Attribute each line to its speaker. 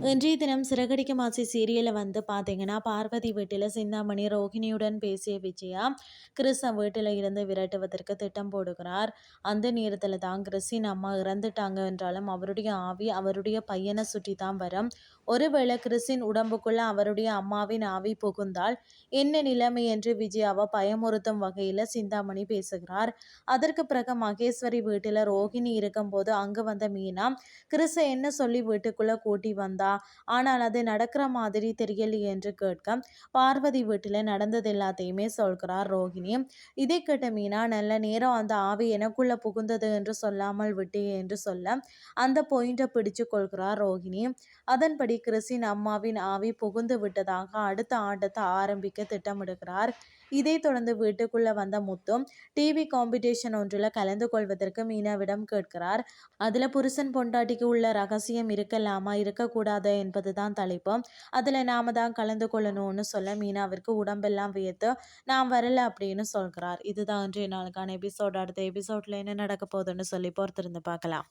Speaker 1: இன்றைய தினம் சிறகடிக்கும் ஆசை சீரியலில் வந்து பார்த்தீங்கன்னா பார்வதி வீட்டில் சிந்தாமணி ரோஹிணியுடன் பேசிய விஜயா கிறிஸ் வீட்டில் இருந்து விரட்டுவதற்கு திட்டம் போடுகிறார். அந்த நேரத்தில் தான் கிறிஸின் அம்மா இறந்துட்டாங்க என்றாலும் அவருடைய ஆவி அவருடைய பையனை சுற்றி தான் வரும். ஒருவேளை கிறிஸின் உடம்புக்குள்ள அவருடைய அம்மாவின் ஆவி புகுந்தால் என்ன நிலைமை என்று விஜயாவை பயமுறுத்தும் வகையில் சிந்தாமணி பேசுகிறார். அதற்கு பிறகு மகேஸ்வரி வீட்டில் ரோஹிணி இருக்கும்போது அங்கு வந்த மீனா கிறிஸை என்ன சொல்லி வீட்டுக்குள்ளே கூட்டி இருந்தா ஆனால் அது நடக்கிற மாதிரி தெரியலையே என்று கேட்க பார்வதி வீட்டில் நடந்தது எல்லாத்தையுமே சொல்கிறார் ரோஹிணி. இதை கேட்ட மீனா நல்ல நேரம் அந்த ஆவி எனக்குள்ள புகுந்தது என்று சொல்லாமல் விட்டே என்று சொல்ல அந்த பாயிண்டை பிடிச்சு கொள்கிறார் ரோஹிணி. அதன்படி கிறிஸின் அம்மாவின் ஆவி புகுந்து விட்டதாக அடுத்த ஆட்டத்தை ஆரம்பிக்க திட்டமிடுகிறார். இதை தொடர்ந்து வீட்டுக்குள்ள வந்த முத்து டிவி காம்படிஷன் ஒன்றில் கலந்து கொள்வதற்கு மீனாவிடம் கேட்கிறார். அதுல புருஷன் பொண்டாட்டிக்கு உள்ள ரகசியம் இருக்கலாமா? இருக்கக்கூடாது? என்பதுதான் தலைப்பு அதுல நாம தான் கலந்து கொள்ளணும்னு சொல்ல மீனாவிற்கு உடம்பெல்லாம் வியத்து நாம் வரல அப்படின்னு சொல்கிறார். இதுதான் இன்றைய நாளுக்கான எபிசோட். அடுத்த எபிசோட்ல என்ன நடக்க போகுதுன்னு சொல்லி பொறுத்திருந்து பார்க்கலாம்.